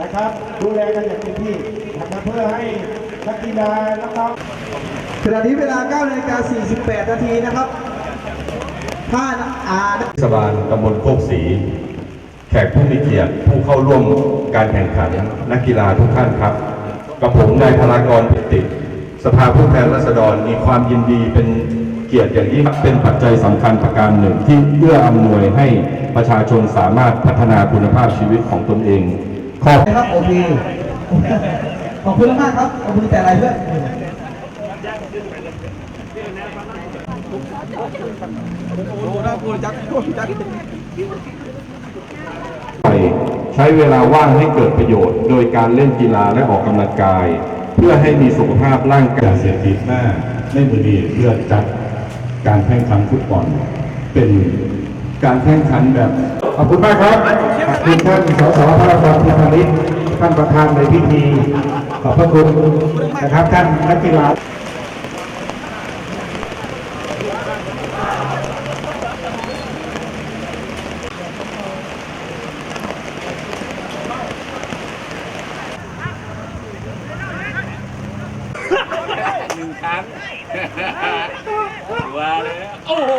นะครับ ดูแลกันอย่างเต็มที่นะครับเพื่อให้นักกีฬาน้องๆขณะนี้เวลา9นาฬิกา48 นาทีนะครับถ้าอาเทศบาลตำบลโคกศรีแขกผู้มีเกียรติผู้เข้าร่วมการแข่งขันนักกีฬาทุกท่านครับกับผมนายพลากรปิติสภาผู้แทนราษฎรมีความยินดีเป็นเกียรติอย่างยิ่งเป็นปัจจัยสำคัญประการหนึ่งที่เอื้ออำนวยให้ประชาชนสามารถพัฒนาคุณภาพชีวิตของตนเอง ขอบนะครับโอเคขอบคุณมากครับ ขอบคุณแต่อะไรเพื่อนไปใช้เวลาว่างให้เกิดประโยชน์ โดยการเล่นกีฬาและออกกำลังกาย เพื่อให้มีสุขภาพร่างกายเสียติดหน้าในมือดีเพื่อจัดการแข่งขันฟุตบอลเป็นการแข่งขันแบบ ขอบคุณมากครับขอบ คุณท่านสสพระบรพิพานิชท่านประธานในพิธีขอบพระคุณนะครับท่านนักกีฬาหนึ่งครั้งว่าเลยโอ้โห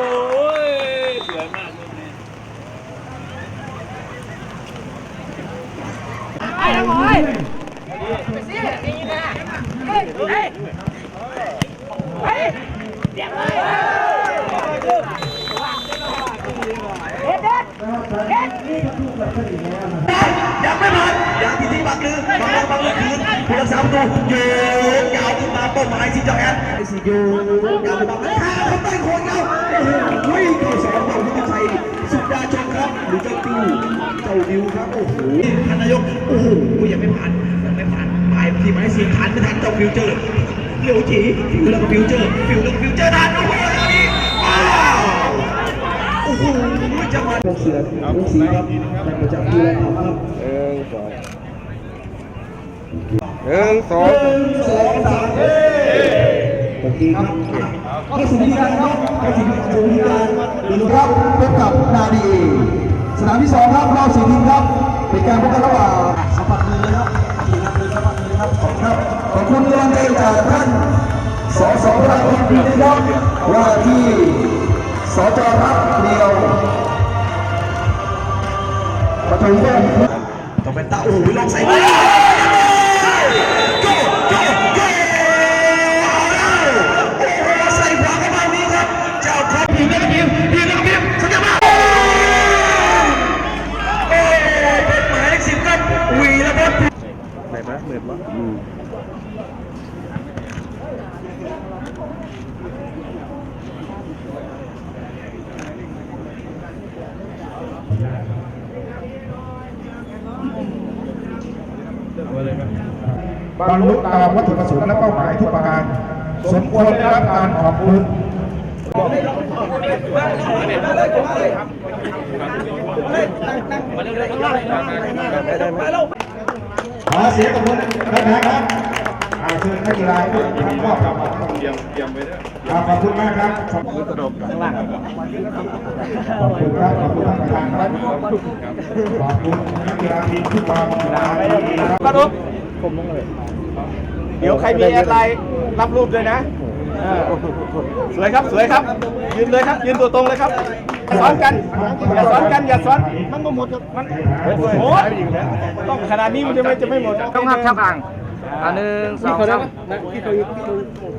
สวยมากลูกนี้ ยังไม่หมดยังที่ที่บังลือบังลือบังลือคืนผู้รักษาประตูโยนยาวขึ้นมาเป้าหมายที่เจ้าแอนไอ้สิโยนยาวขึ้นมาแล้วข้าเขาใต้โคนเงาโอ้โหเข้าสองเราที่ชัยสุดยาชมครับหรือเจ้าติวเจ้าดิวครับโอ้โหท่านนายกโอ้โหยังไม่ผ่าน ยังไม่ผ่านไปที่หมายสี่ผ่านไม่ทันเจ้าฟิวเจอร์เร็วจีฟิวแล้วก็ฟิวเจอร์ฟิวแล้วก็ฟิวเจอร์ทันโอ้โหว้าวโอ้โหจังหวะเป็นเสือเป็นสีครับแต่ประจำดูแลครับหนึ่งสองหนึ่งสองสามเฮ้โอเคครับเข้าสู่พิธีการครับเข้าสู่พิธีการดีลูกครับพบกับนาดีสนามที่สองครับรอบสี่ทีมครับ จจากท่านสสราชบุรีนะครับว่าที่สจรับเดียวประตูแรกต้องเป็นตาโอ้โหลองใส่มาโก้โก้โก้เอาแล้วโอ้โหใส่ขวาเข้ามานี้ครับเจ้าของทีมนักทีมทีมนักทีมสัญญา บรรลุตามวัตถุประสงค์และเป้าหมายทุกประการ สมควรได้รับการขอบคุณขอเสียงตบมือนะครับ เชิญนักกีฬาทุกท่านมอบครับเยี่ยมเยี่ยมไปด้วยขอบคุณมากครับขอบคุณกระดกข้างล่างขอบคุณครับขอบคุณท่านประธานครับขอบคุณนักกีฬาทีมทุกความกีฬาดีครับก็รู้เลยเดี๋ยวใครมีแอดไลน์รับรูปด้วยนะสวยครับสวยครับ ยืนเลยครับ ยืนตัวตรงเลยครับอย่าซ้อนกัน อย่าซ้อนกัน อย่าซ้อน มันก็หมดมันโอ้ต้องขนาดนี้มันจะไม่จะไม่หมด ต้องหักช่างอ่าง อันหนึ่งสองสาม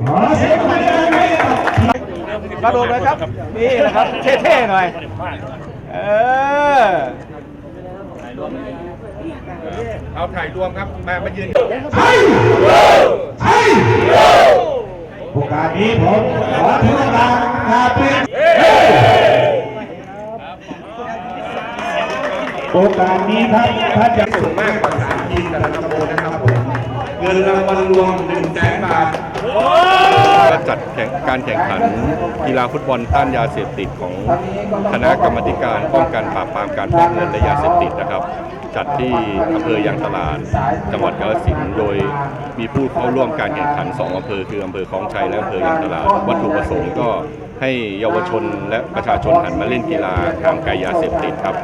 ขอเสียงปรบมือให้กับกระโดดเลยครับ นี่นะครับ เท่ๆหน่อย เออ เอาถ่ายรวมครับมามายืนไทยไทยโอกาสนี้ผมขอถือโอกาสกราบเรียนโอกาสนี้ท่านท่านจะสูงมากกว่าสามทีมแต่ละ งินรางวัลรวม1แสนบาทและจัดแข่งการแข่งขันกีฬาฟุตบอลต้านยาเสพติดของคณะกรรมการป้องกันปราบปรามการฟอกเงินและยาเสพติดนะครับ จัดที่อำเภอยางตลาด จังหวัดกาฬสินธุ์โดยมีผู้เข้าร่วมการแข่งขัน 2อำเภอคืออำเภอคลองชัยและอำเภอยางตลาด วัตถุประสงค์ก็ให้เยาวชนและประชาชนหันมาเล่นกีฬาห่างไกลยาเสพติดครับ